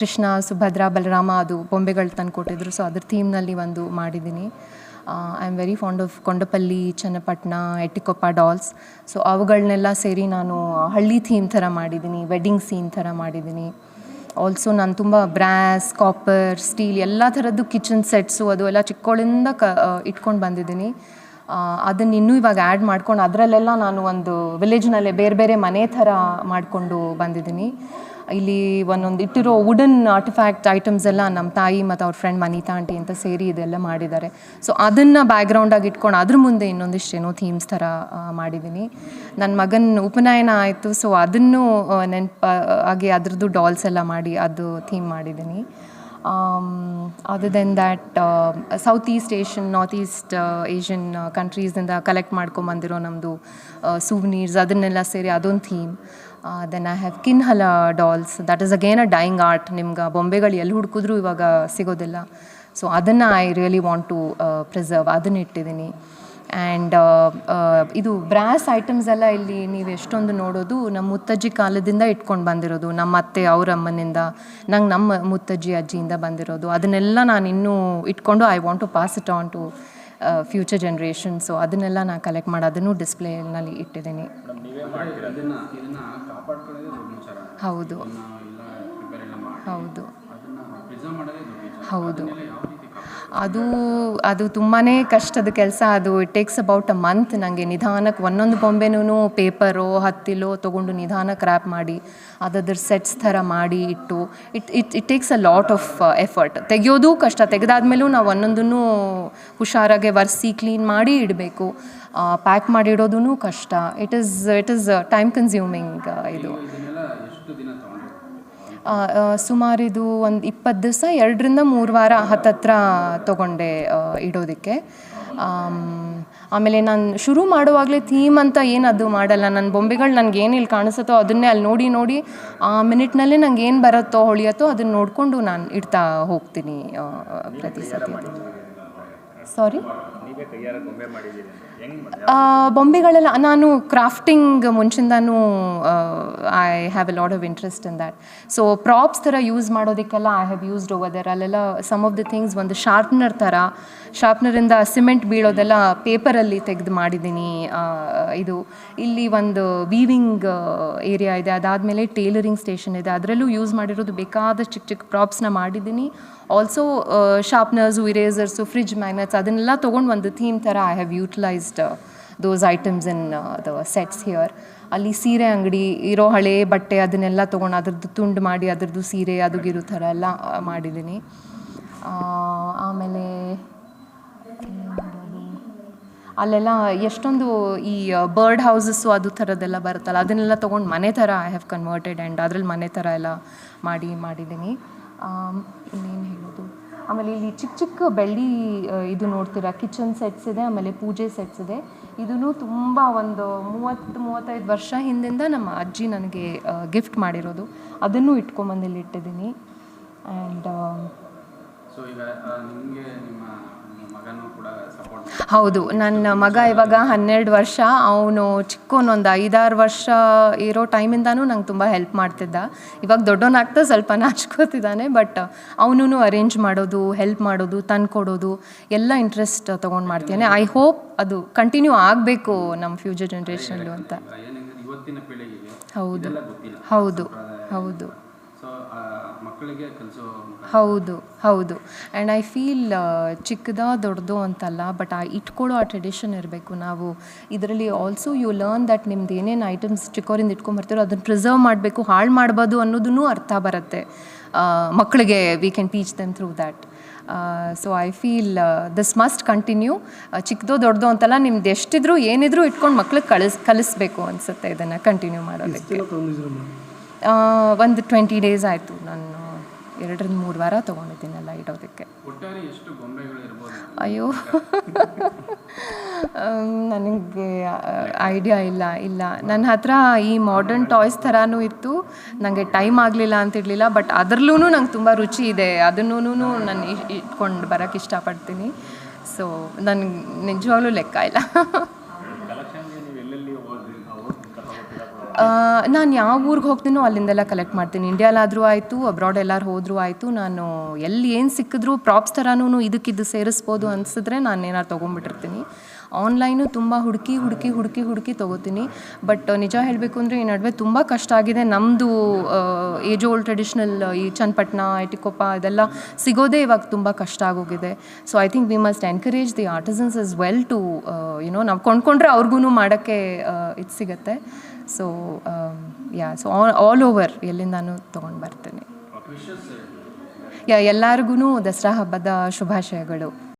ಕೃಷ್ಣ, ಸುಭದ್ರಾ, ಬಲರಾಮ ಅದು ಬೊಂಬೆಗಳು ತಂದು ಕೊಟ್ಟಿದ್ರು. ಸೊ ಅದ್ರ ಥೀಮ್ನಲ್ಲಿ ಒಂದು ಮಾಡಿದ್ದೀನಿ. I am very fond of Kondapalli Channapatna Etikoppaka dolls so ಅವುಗಳನ್ನೆಲ್ಲ ಸೇರಿ ನಾನು ಹಳ್ಳಿ ಥೀಮ್ ಥರ ಮಾಡಿದ್ದೀನಿ ವೆಡ್ಡಿಂಗ್ ಸೀನ್ ಥರ ಮಾಡಿದ್ದೀನಿ. ಆಲ್ಸೋ ನಾನು ತುಂಬ ಬ್ರಾಸ್ ಕಾಪರ್ ಸ್ಟೀಲ್ ಎಲ್ಲ ಥರದ್ದು ಕಿಚನ್ ಸೆಟ್ಸು ಅದು ಎಲ್ಲ ಚಿಕ್ಕವಳಿಂದ ಕ ಇಟ್ಕೊಂಡು ಬಂದಿದ್ದೀನಿ. ಅದನ್ನು ಇನ್ನೂ ಇವಾಗ ಆ್ಯಡ್ ಮಾಡ್ಕೊಂಡು ಅದರಲ್ಲೆಲ್ಲ ನಾನು ಒಂದು ವಿಲೇಜ್ನಲ್ಲೇ ಬೇರೆ ಬೇರೆ ಮನೆ ಥರ ಮಾಡಿಕೊಂಡು ಬಂದಿದ್ದೀನಿ. ಇಲ್ಲಿ ಒಂದೊಂದು ಇಟ್ಟಿರೋ ವುಡನ್ ಆರ್ಟಿಫ್ಯಾಕ್ಟ್ ಐಟಮ್ಸ್ ಎಲ್ಲ ನಮ್ಮ ತಾಯಿ ಮತ್ತು ಅವ್ರ ಫ್ರೆಂಡ್ ಮನೀತಾ ಆಂಟಿ ಅಂತ ಸೇರಿ ಇದೆಲ್ಲ ಮಾಡಿದ್ದಾರೆ. ಸೊ ಅದನ್ನು ಬ್ಯಾಕ್ಗ್ರೌಂಡಾಗಿ ಇಟ್ಕೊಂಡು ಅದ್ರ ಮುಂದೆ ಇನ್ನೊಂದಿಷ್ಟೇನೋ ಥೀಮ್ಸ್ ಥರ ಮಾಡಿದ್ದೀನಿ ನನ್ನ ಮಗನ ಉಪನಯನ ಆಯಿತು ಸೊ ಅದನ್ನು ನೆನಪ ಆಗಿ ಅದ್ರದ್ದು ಡಾಲ್ಸ್ ಎಲ್ಲ ಮಾಡಿ ಅದು ಥೀಮ್ ಮಾಡಿದ್ದೀನಿ other than that south east Asian north east Asian ಕಂಟ್ರೀಸಿಂದ collect ಮಾಡ್ಕೊಂಬಂದಿರೋ ನಮ್ಮದು ಸೂವ್ನೀರ್ಸ್ ಅದನ್ನೆಲ್ಲ ಸೇರಿ ಅದೊಂದು theme then I have Kinhal dolls that is again a dying art ನಿಮ್ಗೆ ಬೊಂಬೆಗಳು ಎಲ್ಲಿ ಹುಡುಕಿದ್ರು ಇವಾಗ ಸಿಗೋದಿಲ್ಲ. ಸೊ ಅದನ್ನು I really want to preserve ಅದನ್ನ ಇಟ್ಟಿದ್ದೀನಿ ಆ್ಯಂಡ್ ಇದು ಬ್ರಾಸ್ ಐಟಮ್ಸ್ ಎಲ್ಲ ಇಲ್ಲಿ ನೀವು ಎಷ್ಟೊಂದು ನೋಡೋದು ನಮ್ಮ ಮುತ್ತಜ್ಜಿ ಕಾಲದಿಂದ ಇಟ್ಕೊಂಡು ಬಂದಿರೋದು. ನಮ್ಮ ಅತ್ತೆ, ಅವ್ರ ಅಮ್ಮನಿಂದ, ನಂಗೆ ನಮ್ಮ ಮುತ್ತಜ್ಜಿ ಅಜ್ಜಿಯಿಂದ ಬಂದಿರೋದು. ಅದನ್ನೆಲ್ಲ ನಾನು ಇನ್ನೂ ಇಟ್ಕೊಂಡು I want to pass it on to future generation so ಅದನ್ನೆಲ್ಲ ನಾನು ಕಲೆಕ್ಟ್ ಮಾಡಿ, ಅದನ್ನು ಡಿಸ್ಪ್ಲೇನಲ್ಲಿ ಇಟ್ಟಿದ್ದೀನಿ ಹೌದು. ಹೌದು. ಹೌದು. ಅದು ಅದು ತುಂಬಾ ಕಷ್ಟದ ಕೆಲಸ ಅದು. It takes about a month ನನಗೆ ನಿಧಾನಕ್ಕೆ ಒಂದೊಂದು ಬೊಂಬೆನೂ ಪೇಪರೋ, ಹತ್ತಿಲೋ ತೊಗೊಂಡು ನಿಧಾನಕ್ಕೆ ರ್ಯಾಪ್ ಮಾಡಿ, ಅದದ್ರ ಸೆಟ್ಸ್ ಥರ ಮಾಡಿ ಇಟ್ಟು it it it takes a lot of effort ತೆಗೆಯೋದು ಕಷ್ಟ. ತೆಗೆದಾದ್ಮೇಲೂ ನಾವು ಒಂದೊಂದನ್ನು ಹುಷಾರಾಗೆ ಒರೆಸಿ ಕ್ಲೀನ್ ಮಾಡಿ ಇಡಬೇಕು. ಪ್ಯಾಕ್ ಮಾಡಿ ಇಡೋದೂ ಕಷ್ಟ. It is it is time consuming ಇದು. ಸುಮಾರು ಇದು ಒಂದು ಇಪ್ಪತ್ತು ದಿವಸ, ಎರಡರಿಂದ ಮೂರು ವಾರ ಹತ್ತತ್ರ ತೊಗೊಂಡೆ ಇಡೋದಕ್ಕೆ. ಆಮೇಲೆ ನಾನು ಶುರು ಮಾಡುವಾಗಲೇ ಥೀಮ್ ಅಂತ ಏನು ಅದು ಮಾಡಲ್ಲ. ನನ್ನ ಬೊಂಬೆಗಳು ನನಗೆ ಏನು ಇಲ್ಲಿ ಕಾಣಿಸುತ್ತೋ ಅದನ್ನೇ ಅಲ್ಲಿ ನೋಡಿ ನೋಡಿ, ಆ ಮಿನಿಟ್ನಲ್ಲೇ ನಂಗೆ ಏನು ಬರುತ್ತೋ, ಹೊಳಿಯತ್ತೋ ಅದನ್ನು ನೋಡಿಕೊಂಡು ನಾನು ಇಡ್ತಾ ಹೋಗ್ತೀನಿ ಪ್ರತಿ ಸತಿ. ಸಾರಿ ಬೊಂಬೆಗಳೆಲ್ಲ ನಾನು crafting ಮುಂಚಿಂದನೂ I have a lot of interest in that so props ಥರ use ಮಾಡೋದಕ್ಕೆಲ್ಲ I have used over there ಅಲ್ಲೆಲ್ಲ ಸಮ್ ಆಫ್ ದ ಥಿಂಗ್ಸ್ ಒಂದು ಶಾರ್ಪ್ನರ್ ಥರ ಶಾರ್ಪ್ನರಿಂದ ಸಿಮೆಂಟ್ ಬೀಳೋದೆಲ್ಲ ಪೇಪರಲ್ಲಿ ತೆಗೆದು ಮಾಡಿದ್ದೀನಿ. ಇದು ಇಲ್ಲಿ ಒಂದು ವೀವಿಂಗ್ ಏರಿಯಾ ಇದೆ. ಅದಾದಮೇಲೆ ಟೇಲರಿಂಗ್ ಸ್ಟೇಷನ್ ಇದೆ. ಅದರಲ್ಲೂ ಯೂಸ್ ಮಾಡಿರೋದು ಬೇಕಾದ ಚಿಕ್ಕ ಚಿಕ್ಕ ಪ್ರಾಪ್ಸ್ನ ಮಾಡಿದ್ದೀನಿ. Also sharpeners erasers fridge magnets ಅದನ್ನೆಲ್ಲ ತೊಗೊಂಡು ಒಂದು ಥೀಮ್ ಥರ I have utilised those items in the sets here ಅಲ್ಲಿ ಸೀರೆ ಅಂಗಡಿ ಇರೋ ಹಳೆ ಬಟ್ಟೆ ಅದನ್ನೆಲ್ಲ ತೊಗೊಂಡು ಅದ್ರದ್ದು ತುಂಡು ಮಾಡಿ ಅದ್ರದ್ದು ಸೀರೆ ಅದು ಥರ ಎಲ್ಲ ಮಾಡಿದ್ದೀನಿ. ಆಮೇಲೆ? ಅಲ್ಲೆಲ್ಲ ಎಷ್ಟೊಂದು ಈ ಬರ್ಡ್ ಹೌಸಸ್ಸು ಅದು ಥರದ್ದೆಲ್ಲ ಬರುತ್ತಲ್ಲ, ಅದನ್ನೆಲ್ಲ ತೊಗೊಂಡು ಮನೆ ಥರ ಐ ಹ್ಯಾವ್ ಕನ್ವರ್ಟೆಡ್ ಆ್ಯಂಡ್ ಅದ್ರಲ್ಲಿ ಮನೆ ಥರ ಎಲ್ಲ ಮಾಡಿ, ಮಾಡಿದ್ದೀನಿ. ಇನ್ನೇನು ಹೇಳೋದು? ಆಮೇಲೆ ಇಲ್ಲಿ ಚಿಕ್ಕ ಚಿಕ್ಕ ಬೆಳ್ಳಿ ಇದು ನೋಡ್ತೀರಾ ಕಿಚನ್ ಸೆಟ್ಸ್ ಇದೆ, ಆಮೇಲೆ ಪೂಜೆ ಸೆಟ್ಸ್ ಇದೆ. ಇದೂ ತುಂಬ ಒಂದು ಮೂವತ್ತು, ಮೂವತ್ತೈದು ವರ್ಷ ಹಿಂದಿಂದ ನಮ್ಮ ಅಜ್ಜಿ ನನಗೆ ಗಿಫ್ಟ್ ಮಾಡಿರೋದು. ಅದನ್ನು ಇಟ್ಕೊಂಬಂದು ಇಲ್ಲಿ ಇಟ್ಟಿದ್ದೀನಿ. ಆ್ಯಂಡ್ ಹೌದು ನನ್ನ ಮಗ ಇವಾಗ ಹನ್ನೆರಡು ವರ್ಷ ಅವನು ಚಿಕ್ಕವನೊಂದು ಐದಾರು ವರ್ಷ ಇರೋ ಟೈಮಿಂದನೂ ನಂಗೆ ತುಂಬ ಹೆಲ್ಪ್ ಮಾಡ್ತಿದ್ದ. ಇವಾಗ ದೊಡ್ಡವನಾಗ್ತಾ ಸ್ವಲ್ಪ ನಾಚ್ಕೋತಿದ್ದಾನೆ ಬಟ್ ಅವನು ಅರೇಂಜ್ ಮಾಡೋದು ಹೆಲ್ಪ್ ಮಾಡೋದು ತಂದ್ಕೊಡೋದು ಎಲ್ಲ ಇಂಟ್ರೆಸ್ಟ್ ತೊಗೊಂಡು ಮಾಡ್ತೇನೆ. ಐ ಹೋಪ್ ಅದು ಕಂಟಿನ್ಯೂ ಆಗಬೇಕು ನಮ್ಮ ಫ್ಯೂಚರ್ ಜನ್ರೇಷನ್ಲು ಅಂತ. ಹೌದು ಹೌದು ಹೌದು. ಮಕ್ಕಳಿಗೆ ಕಲಿಸೋ ಹೌದು ಹೌದು. ಆ್ಯಂಡ್ ಐ ಫೀಲ್ ಚಿಕ್ಕದ ದೊಡ್ಡದು ಅಂತಲ್ಲ ಬಟ್ ಆ ಇಟ್ಕೊಳ್ಳೋ ಆ ಟ್ರೆಡಿಷನ್ ಇರಬೇಕು. ನಾವು ಇದರಲ್ಲಿ ಆಲ್ಸೋ ಯು ಲರ್ನ್ ದಟ್ ನಿಮ್ದು ಏನೇನು ಐಟಮ್ಸ್ ಚಿಕ್ಕವರಿಂದ ಇಟ್ಕೊಂಬರ್ತೀರೋ ಅದನ್ನು ಪ್ರಿಸರ್ವ್ ಮಾಡಬೇಕು ಹಾಳು ಮಾಡಬಾರ್ದು ಅನ್ನೋದನ್ನು ಅರ್ಥ ಬರುತ್ತೆ. ಮಕ್ಕಳಿಗೆ we can teach them through that so I feel this must continue ಚಿಕ್ಕದೋ ದೊಡ್ಡದು ಅಂತಲ್ಲ ನಿಮ್ದು ಎಷ್ಟಿದ್ರು ಏನಿದ್ರು ಇಟ್ಕೊಂಡು ಮಕ್ಳಿಗೆ ಕಳಿಸ್ ಕಲಿಸ್ಬೇಕು ಅನಿಸುತ್ತೆ ಇದನ್ನು ಕಂಟಿನ್ಯೂ ಮಾಡೋದಕ್ಕೆ. ಒಂದು ಟ್ವೆಂಟಿ ಡೇಸ್ ಆಯಿತು ನಾನು. ಎರಡರಿಂದ ಮೂರು ವಾರ ತೊಗೊಂಡಿದ್ದೀನಲ್ಲ ಇಡೋದಕ್ಕೆ. ಅಯ್ಯೋ. ನನಗೆ ಐಡಿಯಾ ಇಲ್ಲ ಇಲ್ಲ. ನನ್ನ ಹತ್ರ ಈ ಮಾಡರ್ನ್ ಟಾಯ್ಸ್ ಥರನೂ ಇತ್ತು. ನನಗೆ ಟೈಮ್ ಆಗಲಿಲ್ಲ ಅಂತಿರಲಿಲ್ಲ ಬಟ್ ಅದರಲ್ಲೂ ನಂಗೆ ತುಂಬ ರುಚಿ ಇದೆ. ಅದನ್ನೂ ನಾನು ಇಟ್ಕೊಂಡು ಬರೋಕ್ಕೆ ಇಷ್ಟಪಡ್ತೀನಿ. ಸೊ ನನಗೆ ನಿಜವಾಗ್ಲೂ ಲೆಕ್ಕ ಇಲ್ಲ. ನಾನು ಯಾವ ಊರಿಗೆ ಹೋಗ್ತೀನೋ ಅಲ್ಲಿಂದೆಲ್ಲ ಕಲೆಕ್ಟ್ ಮಾಡ್ತೀನಿ. ಇಂಡಿಯಾಲಾದರೂ ಆಯಿತು ಅಬ್ರಾಡ್ ಎಲ್ಲರೂ ಹೋದರೂ ಆಯಿತು, ನಾನು ಎಲ್ಲಿ ಏನು ಸಿಕ್ಕಿದ್ರು ಪ್ರಾಪ್ಸ್ ಥರನೂ ಇದಕ್ಕಿದ್ದು ಸೇರಿಸ್ಬೋದು ಅನಿಸಿದ್ರೆ ನಾನು ಏನಾರು ಆನ್ಲೈನು ತುಂಬ ಹುಡುಕಿ ಹುಡುಕಿ ಹುಡುಕಿ ಹುಡುಕಿ ತೊಗೋತೀನಿ. ಬಟ್ ನಿಜ ಹೇಳಬೇಕು ಅಂದರೆ ಈ ನಡುವೆ ತುಂಬ ಕಷ್ಟ ಆಗಿದೆ. ನಮ್ಮದು ಏಜ್ ಓಲ್ಡ್ ಟ್ರೆಡಿಷ್ನಲ್ ಈ ಚನ್ನಪಟ್ಟಣ ಐಟಿಕೊಪ್ಪ ಇದೆಲ್ಲ ಸಿಗೋದೇ ಇವಾಗ ತುಂಬ ಕಷ್ಟ ಆಗೋಗಿದೆ. So I think we must encourage the artisans as well to you know ನಾವು ಕೊಂಡ್ಕೊಂಡ್ರೆ ಅವ್ರಿಗೂ ಮಾಡೋಕ್ಕೆ ಇದು ಸಿಗುತ್ತೆ. So yeah so all over ಎಲ್ಲಿಂದಾನು ತೊಗೊಂಡು ಬರ್ತೀನಿ. ಯಾ ಎಲ್ಲರಿಗೂ ದಸರಾ ಹಬ್ಬದ ಶುಭಾಶಯಗಳು.